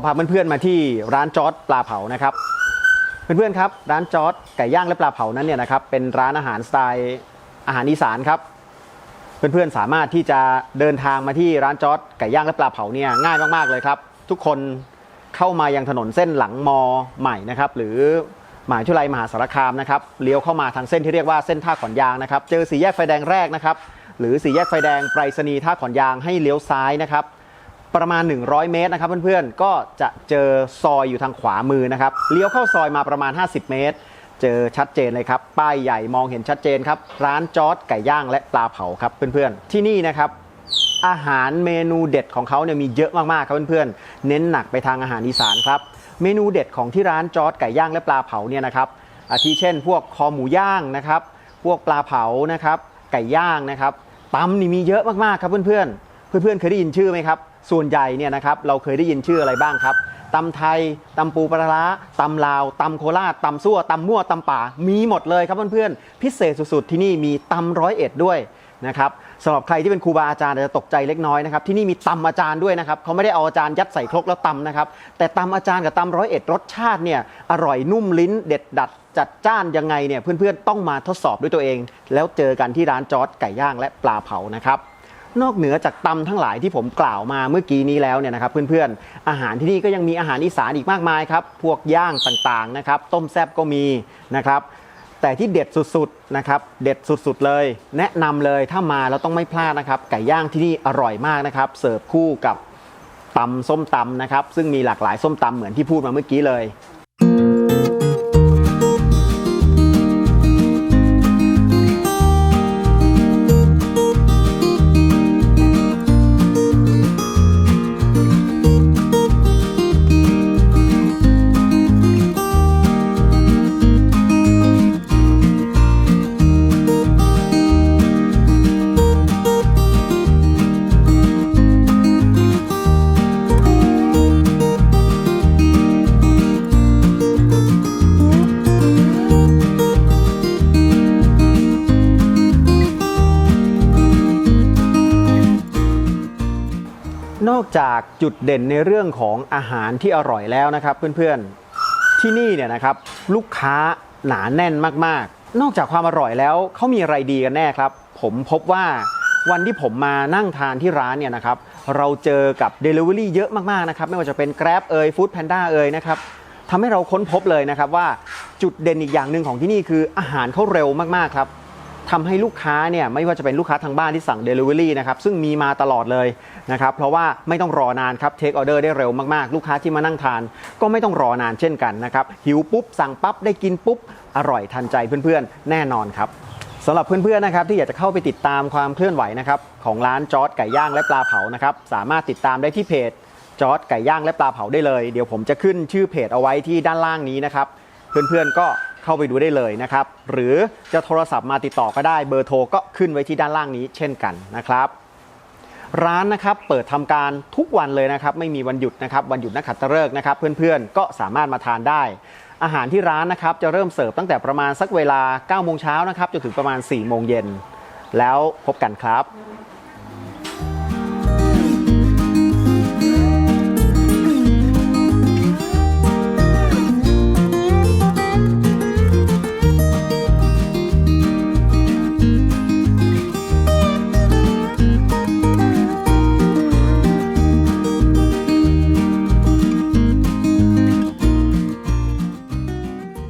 เราพาเพื่อนๆมาที่ร้านจอร์ดปลาเผานะครับ เพื่อนๆครับร้านจอร์ดไก่ย่างและปลาเผานั้นเนี่ยนะครับเป็นร้านอาหารสไตล์อาหารอีสานครับเพื่อนๆสามารถที่จะเดินทางมาที่ร้านจอร์ดไก่ย่างและปลาเผาเนี่ยง่ายมากๆเลยครับ ทุกคนเข้ามายังถนนเส้นหลังมอใหม่นะครับหรือมหาวิทยาลัยมหาสารคามนะครับเลี้ยวเข้ามาทางเส้นที่เรียกว่าเส้นท่าขอนยางนะครับ เจอสี่แยกไฟแดงแรกนะครับ หรือสี่แยกไฟแดงไปรษณีย์ท่าขอนยางให้เลี้ยวซ้ายนะครับ ประมาณ 100 เมตรนะครับเพื่อนๆ ก็จะเจอซอยอยู่ทางขวามือนะครับเลี้ยวเข้าซอยมาประมาณ 50 เมตร เจอชัดเจนเลยครับ ป้ายใหญ่มองเห็นชัดเจนครับ ร้านจอดไก่ย่างและปลาเผาครับเพื่อนๆ ที่นี่นะครับอาหารเมนูเด็ดของเขาเนี่ยมีเยอะมากๆครับเพื่อนๆ เน้นหนักไปทางอาหารอีสานครับ เมนูเด็ดของที่ร้านจอดไก่ย่างและปลาเผาเนี่ยนะครับอาทิเช่น พวกคอหมูย่างนะครับ พวกปลาเผานะครับ ไก่ย่างนะครับตำนี่มีเยอะมากๆครับเพื่อนๆ เพื่อนๆเคยได้ยินชื่อไหมครับ ส่วนใหญ่เนี่ยนะครับเราเคยได้ยินชื่ออะไรบ้างครับตำไทยตำปูปลาร้าตำลาวตำโคราชตำซั่วตำมั่วตำป่า มีหมดเลยครับเพื่อนๆ พิเศษสุดๆ ที่นี่มีตำร้อยเอ็ดด้วยนะครับสำหรับใครที่เป็นครูบาอาจารย์จจะตกใจเล็กน้อยนะครับที่นี่มีตำอาจารย์ด้วยนะครับเขาไม่ได้เอาอาจารย์ยัดใส่ครกแล้วตำนะครับแต่ตำอาจารย์กับตำร้อยเอ็ดรสชาติเนี่ยอร่อยนุ่มลิ้นเด็ดดัดจัดจ้านยังไงเนี่ยเพื่อนๆต้องมาทดสอบด้วยตัวเอง แล้วเจอกันที่ร้านจอร์ดไก่ย่างและปลาเผานะครับ นอกเหนือจากตำทั้งหลายที่ผมกล่าวมาเมื่อกี้นี้แล้วเนี่ยนะครับเพื่อนๆ อาหารที่นี่ก็ยังมีอาหารอีสานอีกมากมายครับ พวกย่างต่างๆนะครับ ต้มแซบก็มีนะครับแต่ที่เด็ดสุดๆนะครับเด็ดสุดๆเลย แนะนำเลยถ้ามาแล้วต้องไม่พลาดนะครับ ไก่ย่างที่นี่อร่อยมากนะครับ เสิร์ฟคู่กับตำส้มตำนะครับ ซึ่งมีหลากหลายส้มตำเหมือนที่พูดมาเมื่อกี้เลย จากจุดเด่นในเรื่องของอาหารที่อร่อยแล้วนะครับ เพื่อนๆที่นี่เนี่ยนะครับลูกค้าหนาแน่นมากๆ นอกจากความอร่อยแล้วเขามีอะไรดีกันแน่ครับ ผมพบว่าวันที่ผมมานั่งทานที่ร้านเนี่ยนะครับ เราเจอกับ Delivery เยอะมากๆนะครับ ไม่ว่าจะเป็น Grab เอ่ย Food Panda เอ่ยนะครับทำให้เราค้นพบเลยนะครับว่าจุดเด่นอีกอย่างหนึ่งของที่นี่คืออาหารเขาเร็วมากๆครับ ทำให้ลูกค้าเนี่ยไม่ว่าจะเป็นลูกค้าทางบ้านที่สั่ง Delivery นะครับซึ่งมีมาตลอดเลยนะครับเพราะว่าไม่ต้องรอนานครับเทคออเดอร์ได้เร็วมากๆ ลูกค้าที่มานั่งทาน ก็ไม่ต้องรอนานเช่นกันนะครับหิวปุ๊บ สั่งปั๊บได้กินปุ๊บ อร่อยทันใจเพื่อนๆ แน่นอนครับสำหรับเพื่อนๆนะครับที่อยากจะเข้าไปติดตามความเคลื่อนไหวนะครับของร้านจอร์ดไก่ย่างและปลาเผานะครับสามารถติดตามได้ที่เพจจอร์ดไก่ย่างและปลาเผาได้เลย เดี๋ยวผมจะขึ้นชื่อเพจเอาไว้ที่ด้านล่างนี้นะครับเพื่อนๆก็ เข้าไปดูได้เลยนะครับ หรือจะโทรศัพท์มาติดต่อก็ได้เบอร์โทรก็ขึ้นไว้ที่ด้านล่างนี้เช่นกันนะครับ ร้านนะครับเปิดทำการทุกวันเลยนะครับ ไม่มีวันหยุดนะครับ วันหยุดนักขัตฤกษ์นะครับ เพื่อนๆก็สามารถมาทานได้อาหารที่ร้านนะครับจะเริ่มเสิร์ฟตั้งแต่ประมาณสักเวลา9โมงเช้านะครับจนถึงประมาณ4โมงเย็นแล้วพบกันครับ